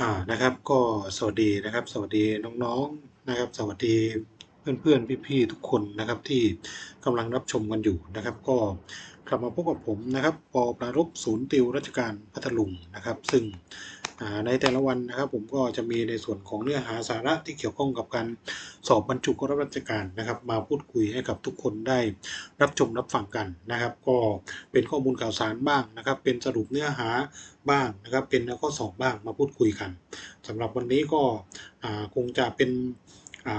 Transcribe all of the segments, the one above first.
อ่านะครับ ก็สวัสดีนะครับ สวัสดีน้องๆนะครับ สวัสดีเพื่อนๆพี่ๆทุกคนนะครับที่กำลังรับชมกันอยู่นะครับ ก็กลับมาพบกับผมนะครับปอประรบศูนย์ติวราชการพัทลุงนะครับ ซึ่ง ในแต่ละวันนะครับ ผมก็จะมีในส่วนของเนื้อหาสาระที่เกี่ยวข้องกับการสอบบรรจุข้ารับราชการนะครับ มาพูดคุยให้กับทุกคนได้รับชมรับฟังกันนะครับ ก็เป็นข้อมูลข่าวสารบ้างนะครับ เป็นสรุปเนื้อหาบ้างนะครับ เป็นแล้วก็สอบบ้างมาพูดคุยกันสำหรับวันนี้ก็คงจะเป็น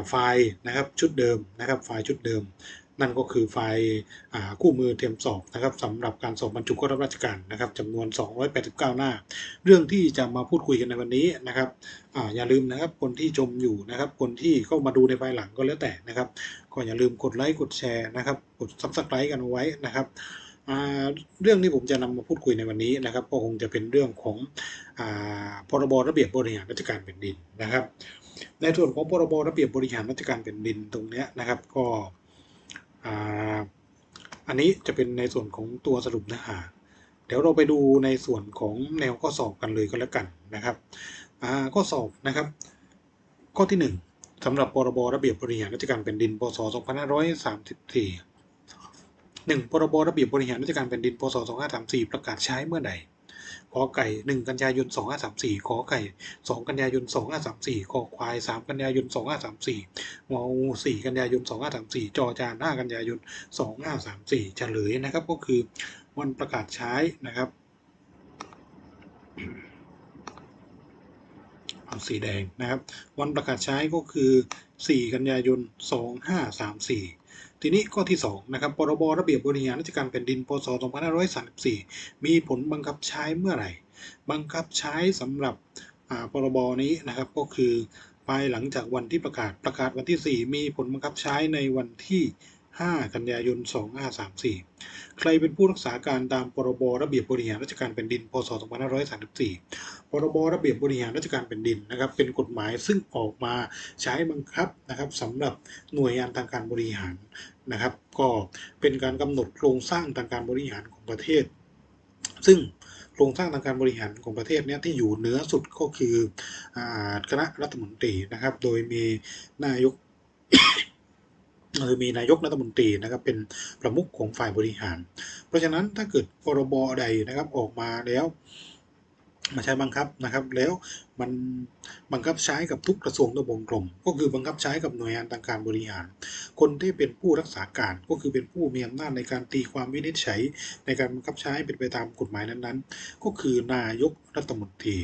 ไฟล์นะครับชุดเดิมนะครับไฟล์ชุดเดิม นั่นก็คือไฟล์คู่มือเตรียมสอบนะครับสำหรับการสอบบรรจุข้ารับราชการนะครับจำนวน 289 หน้า เรื่องที่จะมาพูดคุยกันในวันนี้นะครับออย่าลืมนะครับคนที่ชมอยู่นะครับ คนที่เข้ามาดูในภายหลังก็แล้วแต่นะครับ ก็อย่าลืมกดไลค์กดแชร์นะครับกด subscribe กันเอาไว้นะครับเรื่องที่ผมจะนำมาพูดคุยในวันนี้นะครับ ก็คงจะเป็นเรื่องของอพรบระเบียบบริหารราชการแผ่นดินนะครับ ในส่วนของพรบระเบียบบริหารราชการแผ่นดินตรงนี้นะครับ ก็ อันนี้จะเป็นในส่วนของตัวสรุปเนื้อหา เดี๋ยวเราไปดูในส่วนของแนวข้อสอบกันเลยก็แล้วกันนะครับข้อสอบนะครับ ข้อที่ 1สำหรับพรบระเบียบบริหารราชการแผ่นดินพศ2534 1. พรบระเบียบบริหารราชการแผ่นดินพศ2534 ประกาศใช้เมื่อใด ขอไก่1กันยายน2534ขอไก่2กันยายน2534ขอควาย3กันยายน2534งองู4กันยายน2534จอจาน5กันยายน2534เฉลยนะครับก็คือวันประกาศใช้นะครับเอาสีแดงนะครับ วันประกาศใช้ก็คือ 4 กันยายน 2534 ทีนี้ข้อที่2นะครับพรบระเบียบบริหารราชการแผ่นดินพศ2534 มีผลบังคับใช้เมื่อไหร่ บังคับใช้สำหรับพรบนี้นะครับก็คือภายหลังจากวันที่ประกาศประกาศวันที่ 4 มีผลบังคับใช้ในวันที่ 5 กันยายน 2534 ใครเป็นผู้รักษาการตามพรบระเบียบบริหารราชการแผ่นดิน พศ 2534 พรบระเบียบบริหารราชการแผ่นดินนะครับ เป็นกฎหมายซึ่งออกมาใช้บังคับนะครับสำหรับหน่วยงานทางการบริหารนะครับ ก็เป็นการกำหนดโครงสร้างทางการบริหารของประเทศ ซึ่งโครงสร้างทางการบริหารของประเทศเนี้ยที่อยู่เหนือสุดก็คืออคณะรัฐมนตรีนะครับ โดยมีนายก เออมีนายกรัฐมนตรีนะครับเป็นประมุขของฝ่ายบริหาร เพราะฉะนั้นถ้าเกิดพรบใดนะครับออกมาแล้วมาใช้บังคับนะครับแล้วมันบังคับใช้กับทุกกระทรวงทบวงกรมก็คือบังคับใช้กับหน่วยงานทางการบริหาร คนที่เป็นผู้รักษาการก็คือเป็นผู้มีอำนาจในการตีความวินิจฉัย ในการบังคับใช้เป็นไปตามกฎหมายนั้นๆ ก็คือนายกรัฐมนตรี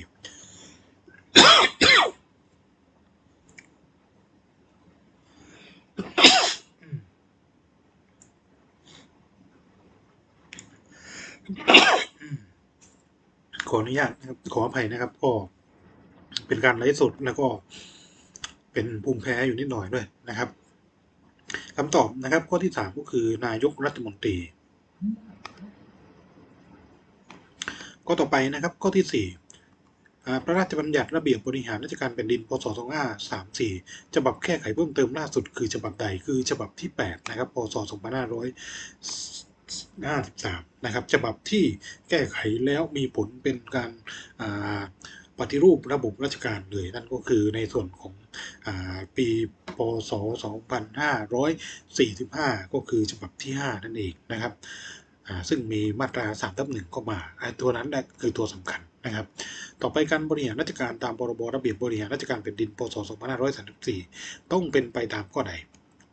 ขออนุญาตนะครับ ขออภัยนะครับ ก็เป็นการไลฟ์สดแล้วก็เป็นภูมิแพ้อยู่นิดหน่อยด้วยนะครับคำตอบนะครับ ข้อที่สามก็คือนายกรัฐมนตรีข้อต่อไปนะครับข้อที่สี่พระราชบัญญัติระเบียบบริหารราชการแผ่นดิน พศ 2534 ฉบับแก้ไขเพิ่มเติมล่าสุดคือฉบับใด คือฉบับที่ 8 นะครับ พศ 53นะครับฉบับที่แก้ไขแล้วมีผลเป็นการาปฏิรูประบบราชการเลย นั่นก็คือในส่วนของอปีพศ 2545 ก็คือฉบับที่ 5 นั่นเองนะครับซึ่งมีมาตรา3ทับ1เข้ามาตัวนั้นคือตัวสำคัญนะครับ ต่อไปการบริหารราชการตามพรบระเบียบบริหารราชการแผ่นดินพศ 2534 ต้องเป็นไปตามข้อใด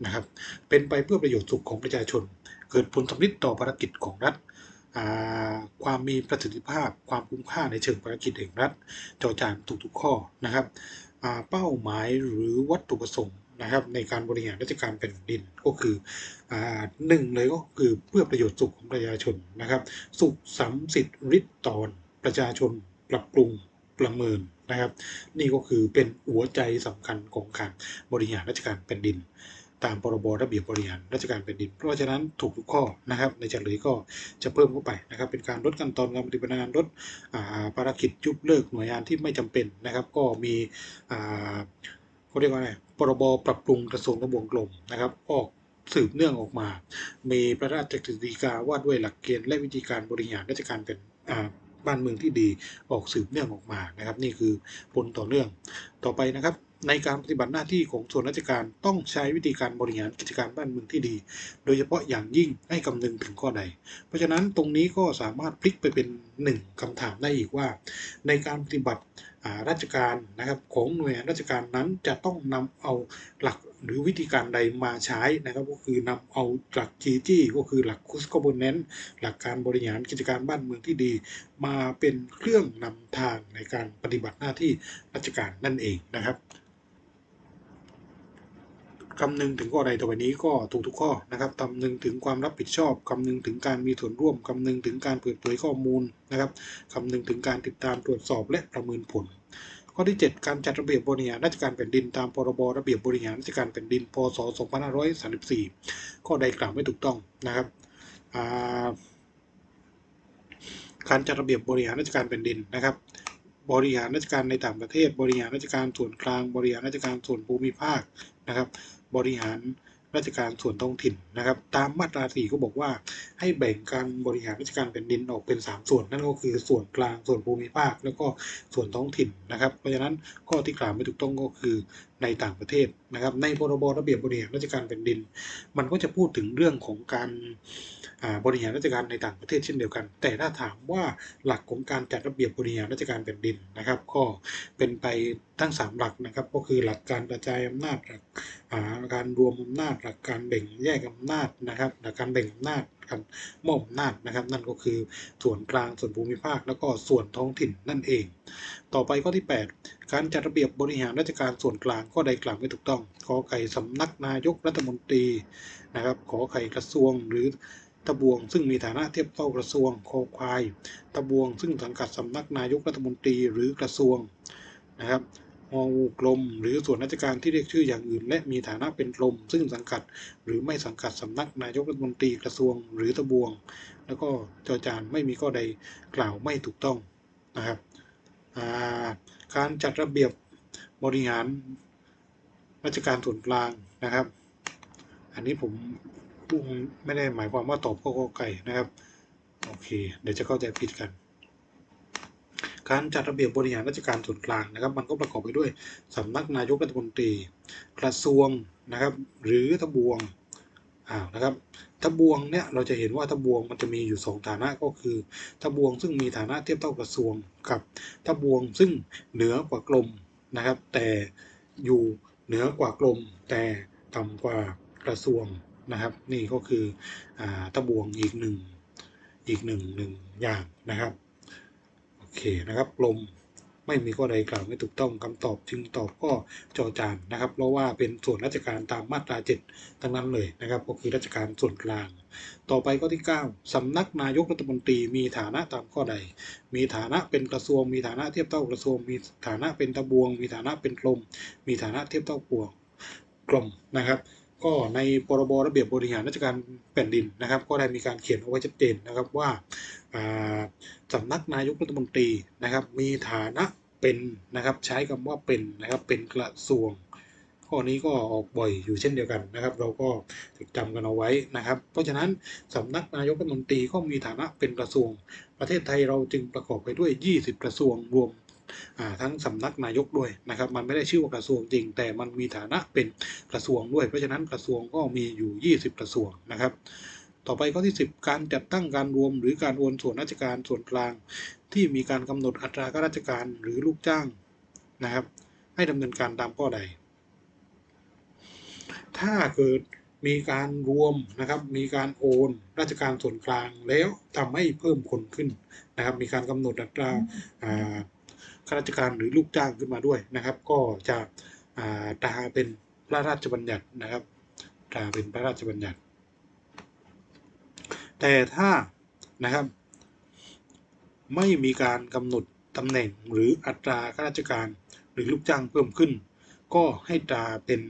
นะครับ เป็นไปเพื่อประโยชน์สุขของประชาชน เกิดผลสำลิดต่อภารกิจของรัฐความมีประสิทธิภาพ ความคุ้มค่าในเชิงภารกิจแห่งรัฐจอจานทุกๆข้อนะครับเป้าหมายหรือวัตถุประสงค์นะครับ ในการบริหารราชการแผ่นดินก็คือหนึ่งเลยก็คือเพื่อประโยชน์สุขของประชาชนนะครับ สุขสัมสิทธิ์ริดตอนประชาชนปรับปรุงประเมินนะครับ นี่ก็คือเป็นหัวใจสำคัญของการบริหารราชการแผ่นดิน ตามพรบระเบียบบริหารราชการแผ่นดิน เพราะฉะนั้นถูกทุกข้อนะครับ ในเฉลยก็จะเพิ่มเข้าไปนะครับ เป็นการลดขั้นตอนการปฏิบัติงานลดอ่าภารกิจยุบเลิกหน่วยงานที่ไม่จำเป็นนะครับ ก็มีอ่าเขาเรียกว่าอะไรพรบปรับปรุงกระทรวงทบวงกรมนะครับ ออกสืบเนื่องออกมา มีพระราชกฤษฎีกาว่าด้วยหลักเกณฑ์และวิธีการบริหารราชการเป็นอ่าบ้านเมืองที่ดีออกสืบเนื่องออกมานะครับ นี่คือผลต่อเนื่องต่อไปนะครับ ในการปฏิบัติหน้าที่ของส่วนราชการต้องใช้วิธีการบริหารกิจการบ้านเมืองที่ดี โดยเฉพาะอย่างยิ่งให้คำนึงถึงข้อใด เพราะฉะนั้นตรงนี้ก็สามารถพลิกไปเป็นหนึ่งคำถามได้อีกว่า ในการปฏิบัติราชการนะครับของหน่วยงานราชการนั้นจะต้องนำเอาหลักหรือวิธีการใดมาใช้นะครับ ก็คือนำเอาหลัก GG ก็คือหลัก c o s c o m p o n e n t หลักการบริหารกิจการบ้านเมืองที่ดี มาเป็นเครื่องนำทางในการปฏิบัติหน้าที่ราชการนั่นเองนะครับ คำนึงถึงข้อใดต่อไปนี้ก็ถูกทุกข้อนะครับคำนึงถึงความรับผิดชอบคำนึงถึงการมีส่วนร่วมคำนึงถึงการเปิดเผยข้อมูลนะครับคำนึงถึงการติดตามตรวจสอบและประเมินผล ข้อที่ 7 การจัดระเบียบบริหารราชการแผ่นดินตามพรบระเบียบบริหารราชการแผ่นดิน พศ 2534 ข้อใดกล่าวไม่ถูกต้องนะครับการจัดระเบียบบริหารราชการแผ่นดินนะครับบริหารราชการในต่างประเทศ บริหารราชการส่วนกลาง บริหารราชการส่วนภูมิภาคนะครับ บริหารราชการส่วนท้องถิ่นนะครับ ตามมาตราสี่ก็บอกว่าให้แบ่งการบริหารราชการแผ่นดินออกเป็น 3 ส่วน นั่นก็คือส่วนกลางส่วนภูมิภาค แล้วก็ส่วนท้องถิ่นนะครับ เพราะฉะนั้นข้อที่กล่าวไม่ถูกต้องก็คือ ในต่างประเทศนะครับ ในพรบระเบียบบริหารราชการแผ่นดิน มันก็จะพูดถึงเรื่องของการบริหารราชการในต่างประเทศเช่นเดียวกัน แต่ถ้าถามว่าหลักของการจัดระเบียบบริหารราชการแผ่นดินนะครับ ก็เป็นไปทั้ง 3 หลักนะครับ ก็คือหลักการกระจายอำนาจหลักการรวมอำนาจ หลักการแบ่งแยกอำนาจนะครับ หลักการแบ่งอำนาจ การมอบอำนาจนะครับ นั่นก็คือส่วนกลางส่วนภูมิภาค แล้วก็ส่วนท้องถิ่นนั่นเอง ต่อไปข้อที่ 8 การจัดระเบียบบริหารราชการส่วนกลางข้อใดกล่าวไม่ถูกต้องขอไข่สำนักนายกรัฐมนตรีนะครับ ขอไข่กระทรวงหรือตะบวงซึ่งมีฐานะเทียบเท่ากระทรวงคอควาย ตะบวงซึ่งสังกัดสำนักนายกรัฐมนตรีหรือกระทรวงนะครับ องูกลม หรือส่วนราชการที่เรียกชื่ออย่างอื่น และมีฐานะเป็นกลม ซึ่งสังกัดหรือไม่สังกัดสำนักนายกรัฐมนตรีกระทรวงหรือตะบวง แล้วก็จอจานไม่มีข้อใดกล่าวไม่ถูกต้องนะครับการจัดระเบียบบริหารราชการส่วนกลางนะครับ อันนี้ผมพูดไม่ได้หมายความว่าตอบข้อกอไก่นะครับ โอเค เดี๋ยวจะเข้าใจผิดกัน การจัดระเบียบบริหารราชการส่วนกลางนะครับ มันก็ประกอบไปด้วยสำนักนายกรัฐมนตรี กระทรวงนะครับ หรือทบวงอ่านะครับทบวงเนี่ยเราจะเห็นว่าทบวงมันจะมีอยู่ 2 ฐานะก็คือทบวงซึ่งมีฐานะเทียบเท่ากระทรวงกับทบวงซึ่งเหนือกว่ากรมนะครับ แต่อยู่เหนือกว่ากรมแต่ต่ำกว่ากระทรวงนะครับ นี่ก็คืออ่าทบวงอีกหนึ่งอีกหนึ่งหนึ่งอย่างนะครับ เคนะครับกรมไม่มีข้อใดกล่าวไม่ถูกต้องคำตอบจึงตอบก็จอจานนะครับ เพราะว่าเป็นส่วนราชการตามมาตรา7ทั้งนั้นเลยนะครับ ก็คือราชการส่วนกลาง ต่อไปข้อที่ 9สำนักนายกรัฐมนตรีมีฐานะตามข้อใด มีฐานะเป็นกระทรวง มีฐานะเทียบเท่ากระทรวง มีฐานะเป็นตะบวง มีฐานะเป็นกรมมีฐานะเทียบเท่ากวงกรมนะครับก็ในพรบระเบียบบริหารราชการแผ่นดินนะครับ ก็ได้มีการเขียนเอาไว้ชัดเจนนะครับว่า สำนักนายกรัฐมนตรีนะครับ มีฐานะเป็นนะครับ ใช้คำว่าเป็นนะครับ เป็นกระทรวง ข้อนี้ก็ออกบ่อยอยู่เช่นเดียวกันนะครับ เราก็จดจำกันเอาไว้นะครับ เพราะฉะนั้นสำนักนายกรัฐมนตรีก็มีฐานะเป็นกระทรวง ประเทศไทยเราจึงประกอบไปด้วย 20 กระทรวงรวมทั้งสำนักนายกด้วยนะครับ มันไม่ได้ชื่อว่ากระทรวงจริง แต่มันมีฐานะเป็นกระทรวงด้วย เพราะฉะนั้นกระทรวงก็มีอยู่ 20 กระทรวงนะครับ ต่อไปข้อที่ 10 การจัดตั้งการรวมหรือการโอนส่วนราชการส่วนกลาง ที่มีการกำหนดอัตราข้าราชการหรือลูกจ้างนะครับ ให้ดำเนินการตามข้อใด ถ้าเกิดมีการรวมนะครับ มีการโอนราชการส่วนกลางแล้วทำให้เพิ่มคนขึ้นนะครับ มีการกำหนดอัตราอ่าข้าราชการหรือลูกจ้างขึ้นมาด้วยนะครับ ก็จะตราเป็นพระราชบัญญัตินะครับตราเป็นพระราชบัญญัติ แต่ถ้านะครับ ไม่มีการกำหนดตำแหน่งหรืออัตราข้าราชการหรือลูกจ้างเพิ่มขึ้น ก็ให้ตราเป็น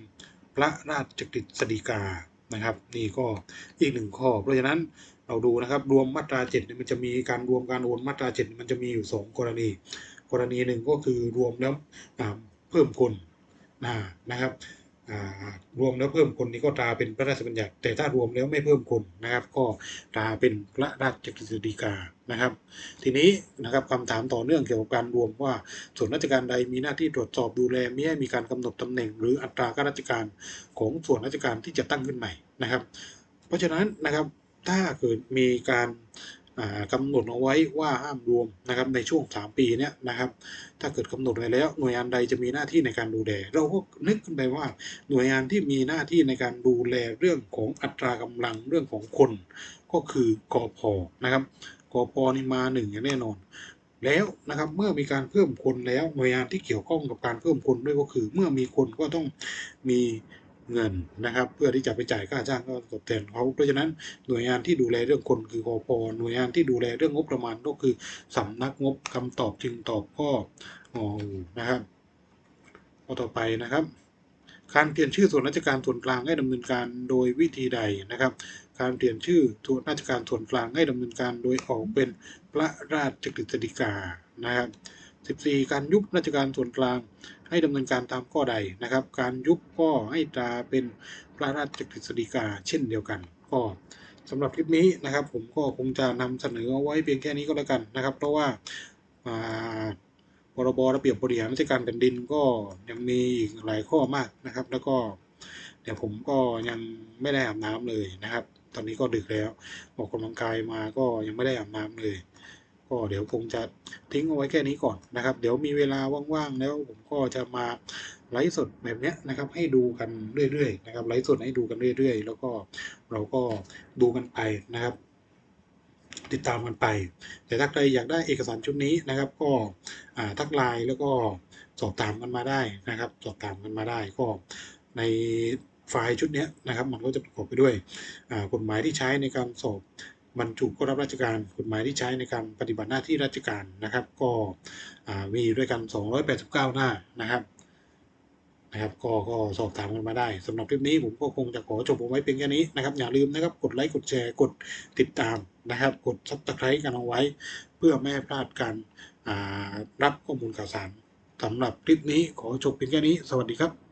พระราชกฤษฎีกานะครับ นี่ก็อีกหนึ่งข้อ เพราะฉะนั้นเราดูนะครับรวมมาตราเจ็ดเนี่ยมันจะมีการรวมการโอนมาตราเจ็ดมันจะมีอยู่สองกรณี กรณีหนึ่งก็คือรวมแล้วเพิ่มคนนะครับ รวมแล้วเพิ่มคนนี้ก็ตราเป็นพระราชบัญญัติ แต่ถ้ารวมแล้วไม่เพิ่มคนนะครับ ก็ตราเป็นพระราชกฤษฎีกานะครับ ทีนี้นะครับคำถามต่อเนื่องเกี่ยวกับการรวมว่า ส่วนราชการใดมีหน้าที่ตรวจสอบดูแลมิให้มีการกำหนดตำแหน่ง หรืออัตราข้าราชการของส่วนราชการที่จะตั้งขึ้นใหม่นะครับ เพราะฉะนั้นนะครับถ้าเกิดมีการ อ่ากำหนดเอาไว้ว่าห้ามรวมนะครับในช่วง 3 ปีเนี้ยนะครับถ้าเกิดกำหนดไว้แล้วหน่วยงานใดจะมีหน้าที่ในการดูแล เราก็นึกขึ้นไปว่าหน่วยงานที่มีหน้าที่ในการดูแลเรื่องของอัตรากำลังเรื่องของคน ก็คือกอพนะครับกอพนี่มาหนึ่งอย่างแน่นอนแล้วนะครับเมื่อมีการเพิ่มคนแล้วหน่วยงานที่เกี่ยวข้องกับการเพิ่มคนด้วยก็คือ เมื่อมีคนก็ต้องมี เงินนะครับ เพื่อที่จะไปจ่ายค่าจ้างก็ตอบแทนเขาเพราะฉะนั้นหน่วยงานที่ดูแลเรื่องคนคือกอพหน่วยงานที่ดูแลเรื่องงบประมาณก็คือสำนักงบคำตอบจึงตอบข้ออนะครับข้อต่อไปนะครับ การเปลี่ยนชื่อส่วนราชการส่วนกลางให้ดำเนินการโดยวิธีใดนะครับ การเปลี่ยนชื่อส่วนราชการส่วนกลางให้ดำเนินการโดยออกเป็นพระราชกฤษฎีกานะครับ 14 การยุบราชการส่วนกลาง ให้ดำเนินการตามข้อใดนะครับ การยุบก็ให้ตราเป็นพระราชกฤษฎีกาเช่นเดียวกัน ก็สำหรับคลิปนี้นะครับ ผมก็คงจะนำเสนอเอาไว้เพียงแค่นี้ก็แล้วกันนะครับ เพราะว่าพรบระเบียบบริหารราชการแผ่นดินก็ยังมีอีกหลายข้อมากนะครับ แล้วก็เดี๋ยวผมก็ยังไม่ได้อาบน้ำเลยนะครับ ตอนนี้ก็ดึกแล้วออกกำลังกายมาก็ยังไม่ได้อาบน้ำเลย ก็เดี๋ยวคงจะทิ้งเอาไว้แค่นี้ก่อนนะครับ เดี๋ยวมีเวลาว่างๆแล้วผมก็จะมาไลฟ์สดแบบนี้นะครับให้ดูกันเรื่อยๆนะครับไลฟ์สดให้ดูกันเรื่อย ๆ แล้วก็เราก็ดูกันไปนะครับ ติดตามกันไป แต่ถ้าใครอยากได้เอกสารชุดนี้นะครับ ก็ทักไลน์แล้วก็สอบถามกันมาได้นะครับ สอบถามกันมาได้ก็ในไฟล์ชุดนี้นะครับ มันก็จะประกอบไปด้วยกฎหมายที่ใช้ในการสอบ บรรจุเข้ารับราชการกฎหมายที่ใช้ในการปฏิบัติหน้าที่ราชการนะครับ ก็มีด้วยกัน 289 หน้านะครับนะครับก็ก็สอบถามกันมาได้สำหรับคลิปนี้ผมก็คงจะขอจบเอาไว้เพียงแค่นี้นะครับ อย่าลืมนะครับกดไลค์กดแชร์กดติดตามนะครับ กดซับสไครต์กันเอาไว้ เพื่อไม่ให้พลาดการรับข้อมูลข่าวสารสำหรับคลิปนี้ขอจบเพียงแค่นี้ สวัสดีครับ